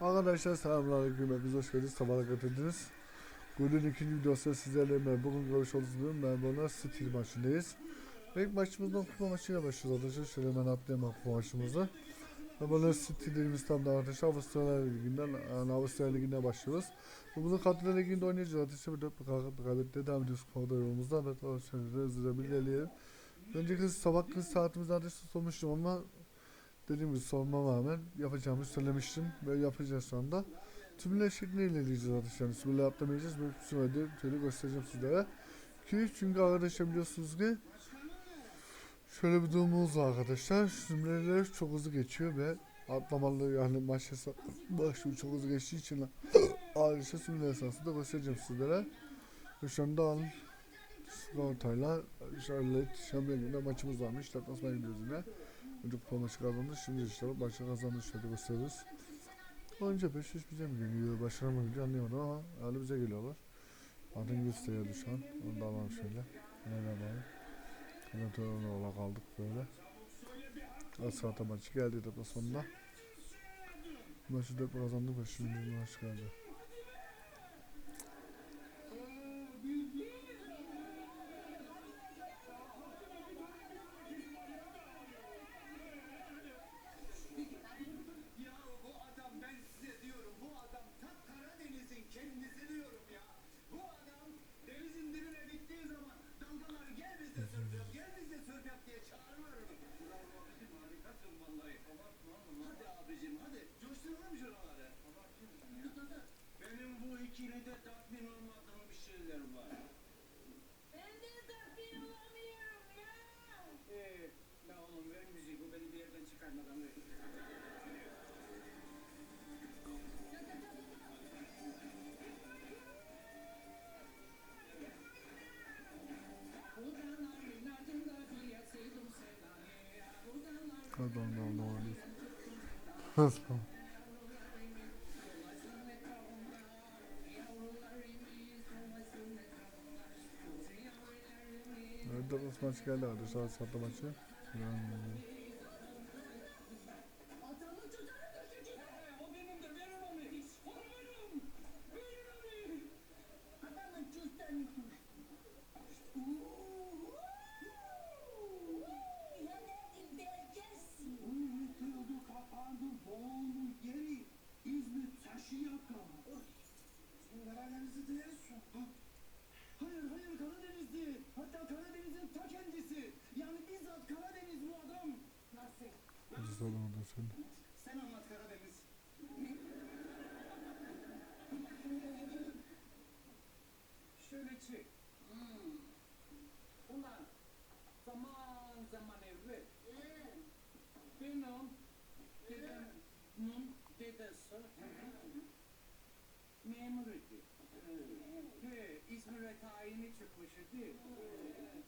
Arkadaşlar selamünaleyküm. Hepiniz hoş geldiniz. Sabahla getirdiniz. Günün ikinci videosu sizlerle ben bugün görüş olduğunuz ben bana City maçındayız. İlk maçımızdan kupa maçıyla başlıyoruz arkadaşlar. Şöyle hemen atlayalım kupa maçımızı. Bana City'lerimiz tam da arkadaşlar Avustralya Ligi'nden, yani Avustralya Ligi'ne başlıyoruz. Bunu Kadro Ligi'nde oynayacağız arkadaşlar. Bir de bir kaybette devam ediyoruz kupa yolumuzda. Evet arkadaşlar hızlıca bir ilerleyelim. Önceki sabah kız saatimizde arkadaşlar sormuştum ama dediğim gibi sormama rağmen yapacağımı söylemiştim ve yapacağız şu anda. Tümle şeklinde ilerleyeceğiz arkadaşlar. Tümle atlamayacağız. Böyle bir sürede şöyle göstereceğim sizlere. Ki çünkü arkadaşlar biliyorsunuz ki şöyle bir durumumuz var arkadaşlar. Tümleler çok hızlı geçiyor ve atlamalı yani maç başlıyor çok hızlı geçtiği için arkadaşlar tümle esasında göstereceğim sizlere. Ve şu anda alın Skortayla Charlotte Şampiyonluğunda maçımız varmış. Deplasmana gidiyoruz yine. Önce maçı kazandı. Şimdi işte maçı kazandı. Şöyle gösteririz. Önce 5 3 bize mi geliyor? Başaramadı anlayamadım ama yani bize geliyorlar. Adın gösteriyordu şu. Onu da alalım şöyle. Hemen alalım. Komentörüne ola kaldık böyle. Asfalta maçı geldi deplasmanda. Maçı da kazandık ve şimdi maç geldi. Ya bu adam ben size diyorum bu adam ta Karadeniz'in kendisi diyorum ya. Bu adam denizin dibine gittiği zaman dalgalar gel bizde sörf yap gel bizde sörf yap diye çağırıyor. Bravo abicim harikasın vallahi. Abartma oğlum. Hadi abicim hadi coşturalım şuraları. Benim ikilide tatmin olmadığım bir şeyler var. Ben de tatmin olamıyorum ya. Ee, ya oğlum ver müziği bu beni bir yerden çıkarmadan ver. Kazandı oldu oldu. Nasıl? Dallas maç geldi hadi saat saatli maçı. Memur idi. He, İzmir'e tayini çıkmış idi.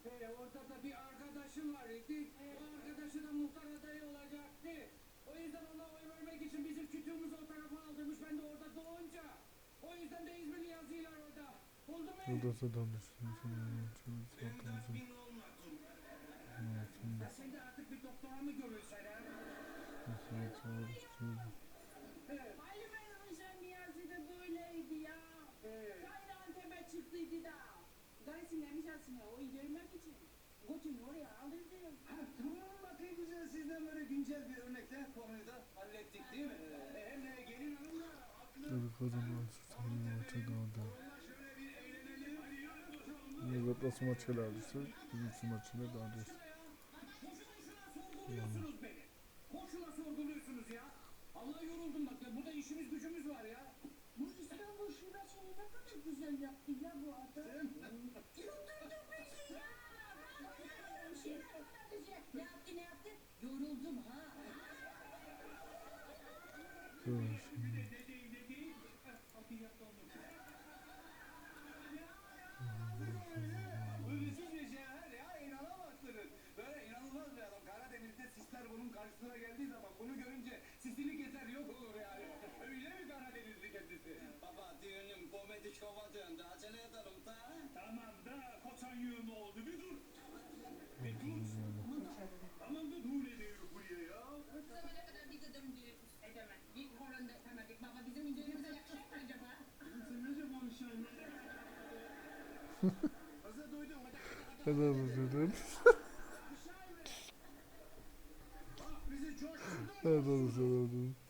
He, orada da bir arkadaşı var idi. O arkadaşı da muhtar adayı olacaktı. O yüzden ona oy vermek için bizim kütüğümüzü o tarafa aldırmış. Ben de orada doğunca. O yüzden de İzmirli yazıyorlar orada. Oldu mu? Sıradan düştüm. Ben tatmin olmadım. Ya sen de artık bir doktora mı görülsen ha? Evet. Ali Bey'in sen Niyazi de böyleydi ya. Evet. Gayrı çıktıydı da. Neymiş aslında o indirmek için. Götünü oraya aldırdı. Tamam bakayım güzel sizden böyle güncel bir örnekle konuyu da hallettik değil mi? Hem de gelin hanım da aklı Tabii kazandı. Sanırım maçı da orada. şöyle bir eğlenelim. Hadi yürü bakalım. Yine Deplasman maçı geldi işte. Bizim maçında daha doğrusu. Sorguluyorsunuz beni. Boşuna sorguluyorsunuz ya. Allah yoruldum bak ya burada işimiz gücümüz var ya. Bu İstanbul şurasını ne kadar güzel yaptı ya bu adam. Karadenizler bunun karşısına geldiği zaman bunu görünce sisini keser yok olur yani. Öyle mi Karadenizli kendisi? Baba düğünüm komedi şova döndü. Acele edelim da. Tamam da koçan yığın oldu bir dur. Bir dur. Tamam da dur ne diyor buraya ya? Zamana kadar bir gıdım diyoruz. Edemem. Bir horon da edemedik. Baba bizim incelimize yakışır mı acaba? Sen nece konuşuyorsun? Hazır duydun mu? Hazır duydun. coşturdun. Ben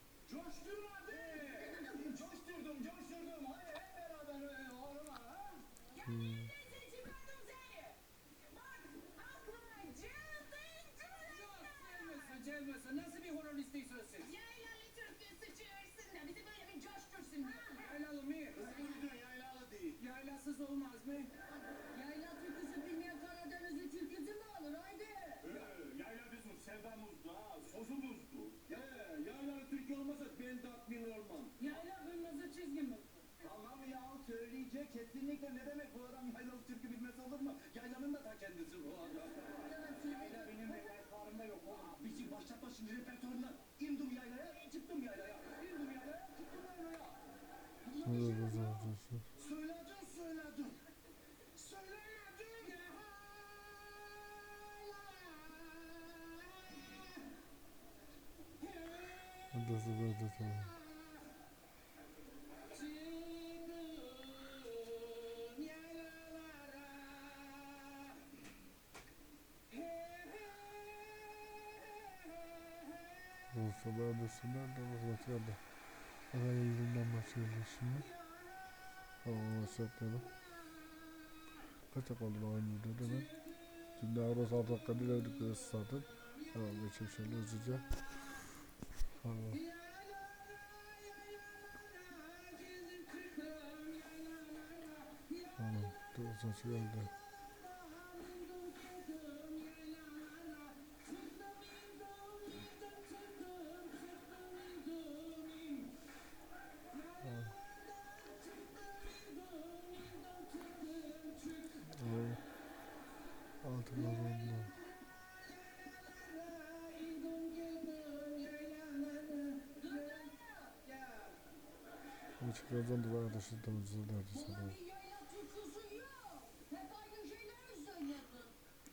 De sinir de anlatıyorum. Ama yüzünden başlıyoruz şimdi. Tamam başlatalım. Kaç oldu aynı videoda ben? Şimdi arası altı dakika ilerledik biraz zaten. Tamam geçelim şöyle hızlıca. Tamam. Ses geldi. Evet. Altın alanlar. Bu çıkardan duvar arkadaşı temizliği nerede sana? Ulan bir yayla türküsü yok. Hep aynı şeyleri söylüyorsun.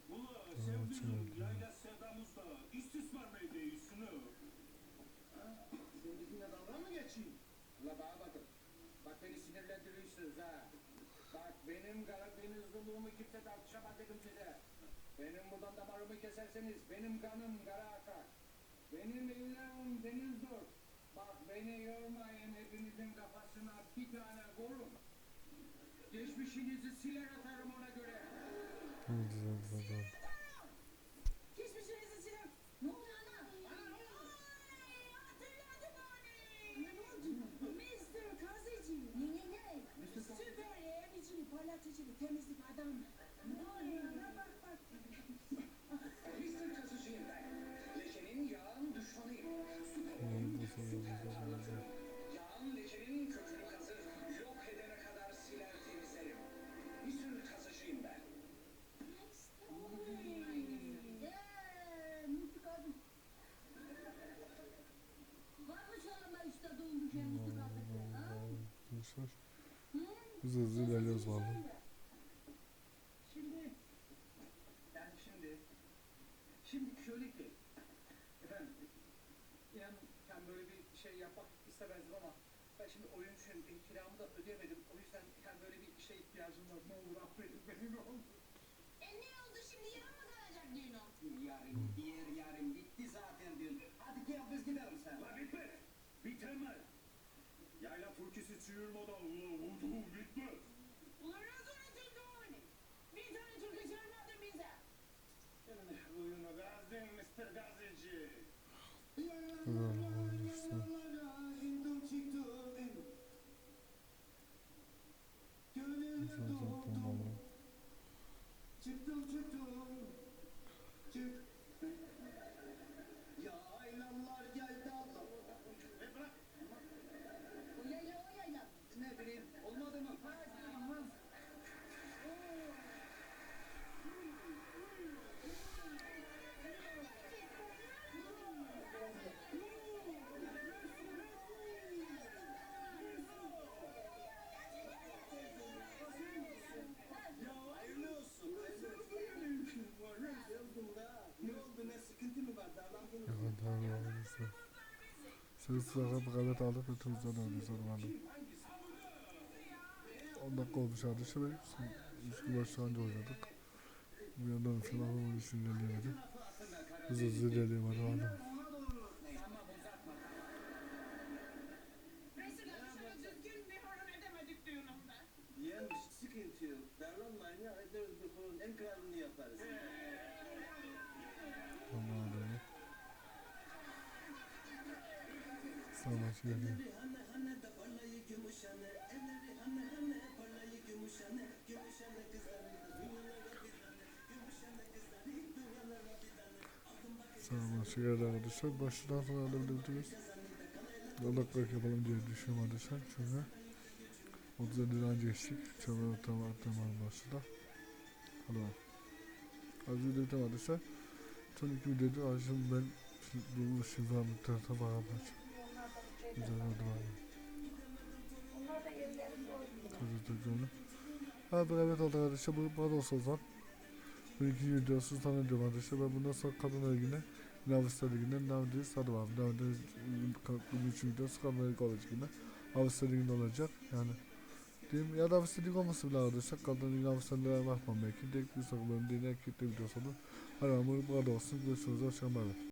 Ula sevdiğim sevdiğim yayla sevdamızda istismar mı ediyorsun? Sen bizimle dalga mı bana bakın. Bak beni sinirlendiriyorsunuz ha. Bak benim Karadenizliliğimi kimse tartışamaz dedim size. Benim buradan damarımı keserseniz benim kanım kara akar. Benim ellerim denizdir. Bak beni yormayın hepinizin kafasına bir tane vurun. Geçmişinizi siler atarım ona göre. Vallahi. Şimdi, yani şimdi, şimdi şöyle ki, efendim, inan ben böyle bir şey yapmak istemezdim ama ben şimdi oyuncuyum, e, kiramı da ödeyemedim. O yüzden yani böyle bir şey ihtiyacım var. Ne olur affedin beni ne olur. E ne oldu şimdi yarın mı kalacak Dino? Yarın, diğer yarın bitti zaten dün. Hadi gel biz gidelim sen. La bitmez. Bitemez. Yayla türküsü çığırmadan ula vurdu bitmez. Gönül Güzel Siz sıra bir kahve alıp öyle sonra vallahi. 10 dakika olmuş üç gün başta önce oynadık. Bir yandan falan onun için ilerleyemedim. Hızlı hızlı ilerleyemedim. Yani sıkıntı yok. Aldım bak Sana sigara arkadaşlar. Başından sonra alabilirsiniz. Yolaklık yapalım diye düşünüyorum arkadaşlar. Çünkü 30 liradan geçtik. Çabuk tamam tamam başladı. Hadi bakalım. Az bitti arkadaşlar. Son iki videoda akşam ben bu şifa miktarına bakacağım. Güzel oldu bana. Tabii tabii. Ha evet oldu arkadaşlar. Bu bana olsun o zaman. Bu iki videosu sana diyorum arkadaşlar. Ben bundan sonra kadınlar yine Avusturya Ligi'nden devam edeceğiz. Hadi bakalım devam edeceğiz. Bu üçüncü videosu Kadınlar Ligi olacak yine. Avusturya Ligi'nde olacak. Yani Diyeyim ya da Avusturya Ligi olması bile arkadaşlar. Kadınlar Ligi'ne Avusturya Ligi'ne bakmam belki. Direkt bir sakın bölüm değil. Erkekte videosu olur. Hadi bakalım bu kadar olsun. Görüşürüz. Hoşçakalın.